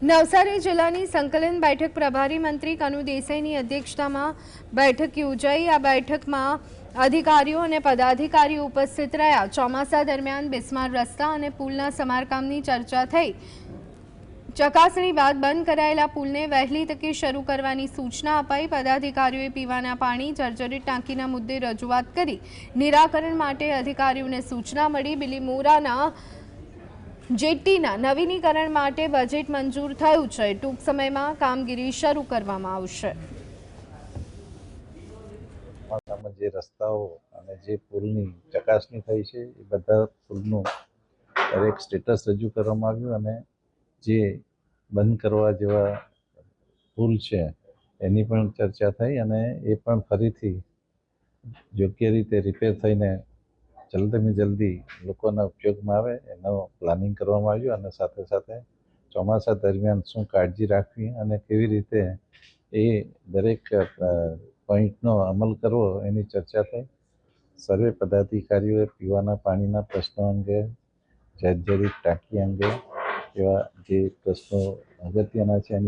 નવસારી જિલ્લાની સંકલન બેઠક પ્રભારી મંત્રી કનુ દેસાઈની અધ્યક્ષતામાં બેઠક યોજાઈ આ બેઠકમાં અધિકારીઓ અને પદાધિકારીઓ ઉપસ્થિત રહ્યા. ચોમાસા દરમિયાન બિસ્માર રસ્તા અને પુલના સમારકામની ચર્ચા થઈ. ચકાસણી બાદ બંધ કરાયેલા પુલને વહેલી તકે શરૂ કરવાની સૂચના અપાઈ. પદાધિકારીઓએ પીવાના પાણી, જર્જરિત ટાંકીના મુદ્દે રજૂઆત કરી. નિરાકરણ માટે અધિકારીઓને સૂચના મળી. બિલીમોરાના જેટીના નવીનીકરણ માટે બજેટ મંજૂર થયું છે. ટૂંક સમયમાં કામગીરી શરૂ કરવામાં આવશે. જે રસ્તાઓ અને જે પુલની ચકાસણી થઈ છે, એ બધા પુલનું દરેક સ્ટેટસ રજૂ કરવામાં આવ્યું અને જે બંધ કરવા જેવા પુલ છે, એની પણ ચર્ચા થઈ અને એ પણ ફરીથી યોગ્ય રીતે રિપેર થઈને જલ્દીમાં જલ્દી લોકોના ઉપયોગમાં આવે, એનો પ્લાનિંગ કરવામાં આવ્યું અને સાથે સાથે ચોમાસા દરમિયાન શું કાળજી રાખવી અને કેવી રીતે એ દરેક પોઈન્ટનો અમલ કરવો એની ચર્ચા થઈ. સર્વે પદાધિકારીઓએ પીવાના પાણીના પ્રશ્નો અંગે, જર્જરિત ટાંકી અંગે એવા જે પ્રશ્નો અગત્યના છે એની